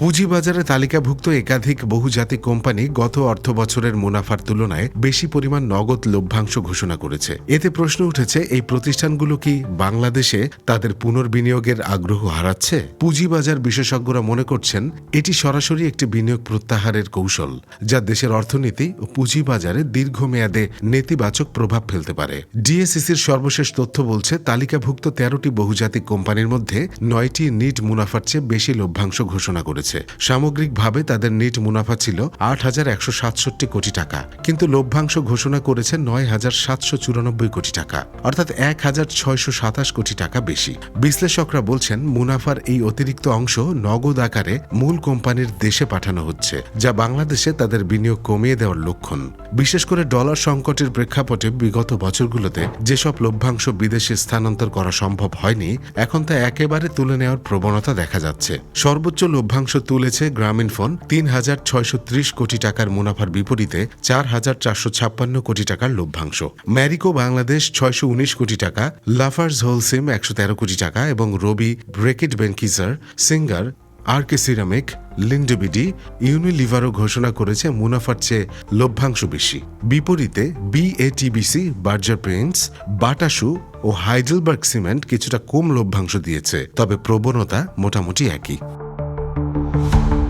পুঁজিবাজারে তালিকাভুক্ত একাধিক বহুজাতিক কোম্পানি গত অর্থ বছরের মুনাফার তুলনায় বেশি পরিমাণ নগদ লভ্যাংশ ঘোষণা করেছে। এতে প্রশ্ন উঠেছে, এই প্রতিষ্ঠানগুলো কি বাংলাদেশে তাদের পুনর্বিনিয়োগের আগ্রহ হারাচ্ছে? পুঁজিবাজার বিশেষজ্ঞরা মনে করছেন, এটি সরাসরি একটি বিনিয়োগ প্রত্যাহারের কৌশল, যা দেশের অর্থনীতি ও পুঁজিবাজারে দীর্ঘমেয়াদে নেতিবাচক প্রভাব ফেলতে পারে। ডিএসসিসির সর্বশেষ তথ্য বলছে, তালিকাভুক্ত তেরোটি বহুজাতিক কোম্পানির মধ্যে নয়টি নিট মুনাফার চেয়ে বেশি লভ্যাংশ ঘোষণা করেছে। সামগ্রিকভাবে তাদের নিট মুনাফা ছিল আট হাজার একশো সাতষট্টি কোটি টাকা, কিন্তু লভ্যাংশ ঘোষণা করেছে নয় হাজার সাতশো চুরানব্বই কোটি টাকা, অর্থাৎ এক হাজার ছয়শো সাতাশ কোটি টাকা বেশি। বিশ্লেষকরা বলছেন, মুনাফার এই অতিরিক্ত অংশ নগদ আকারে মূল কোম্পানির দেশে পাঠানো হচ্ছে, যা বাংলাদেশে তাদের বিনিয়োগ কমিয়ে দেওয়ার লক্ষণ। বিশেষ করে ডলার সংকটের প্রেক্ষাপটে বিগত বছরগুলোতে যেসব লভ্যাংশ বিদেশে স্থানান্তর করা সম্ভব হয়নি, এখন তা একেবারে তুলে নেওয়ার প্রবণতা দেখা যাচ্ছে। সর্বোচ্চ লভ্যাংশ তুলেছে গ্রামীণ ফোন, তিন হাজার ছয়শো ত্রিশ কোটি টাকার মুনাফার বিপরীতে চার হাজার চারশো ছাপ্পান্ন কোটি টাকার লভ্যাংশ। ম্যারিকো বাংলাদেশ ছয়শো উনিশ কোটি টাকা, লাফার্স হোলসিম একশো তেরো কোটি টাকা এবং Robi Reckitt Benckiser Singer R K ceramic Linde BD ইউনিলিভারও ঘোষণা করেছে মুনাফার চেয়ে লভ্যাংশ বেশি। বিপরীতে BATBC, Berger Paints, Bata shoe ও হাইডেলবার্গ সিমেন্ট কিছুটা কম লভ্যাংশ দিয়েছে, তবে প্রবণতা মোটামুটি একই। Thank you